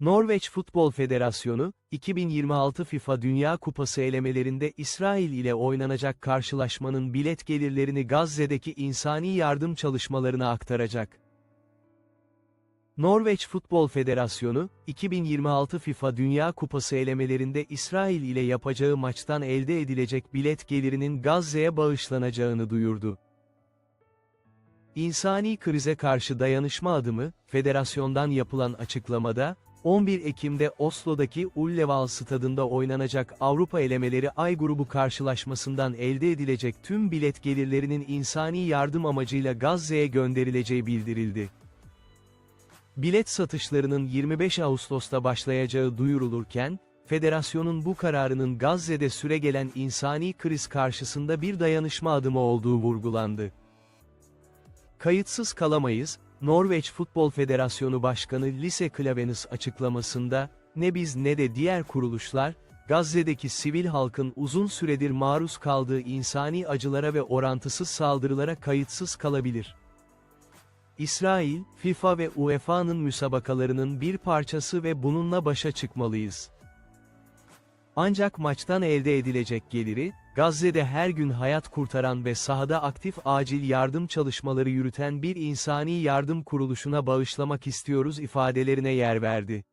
Norveç Futbol Federasyonu, 2026 FIFA Dünya Kupası elemelerinde İsrail ile oynanacak karşılaşmanın bilet gelirlerini Gazze'deki insani yardım çalışmalarına aktaracak. Norveç Futbol Federasyonu, 2026 FIFA Dünya Kupası elemelerinde İsrail ile yapacağı maçtan elde edilecek bilet gelirinin Gazze'ye bağışlanacağını duyurdu. İnsani krize karşı dayanışma adımı, federasyondan yapılan açıklamada, 11 Ekim'de Oslo'daki Ulleval stadında oynanacak Avrupa elemeleri Ay grubu karşılaşmasından elde edilecek tüm bilet gelirlerinin insani yardım amacıyla Gazze'ye gönderileceği bildirildi. Bilet satışlarının 25 Ağustos'ta başlayacağı duyurulurken, federasyonun bu kararının Gazze'de süregelen insani kriz karşısında bir dayanışma adımı olduğu vurgulandı. Kayıtsız kalamayız, Norveç Futbol Federasyonu Başkanı Lise Klaveness açıklamasında, ne biz ne de diğer kuruluşlar, Gazze'deki sivil halkın uzun süredir maruz kaldığı insani acılara ve orantısız saldırılara kayıtsız kalabilir. İsrail, FIFA ve UEFA'nın müsabakalarının bir parçası ve bununla başa çıkmalıyız. Ancak maçtan elde edilecek geliri, Gazze'de her gün hayat kurtaran ve sahada aktif acil yardım çalışmaları yürüten bir insani yardım kuruluşuna bağışlamak istiyoruz ifadelerine yer verdi.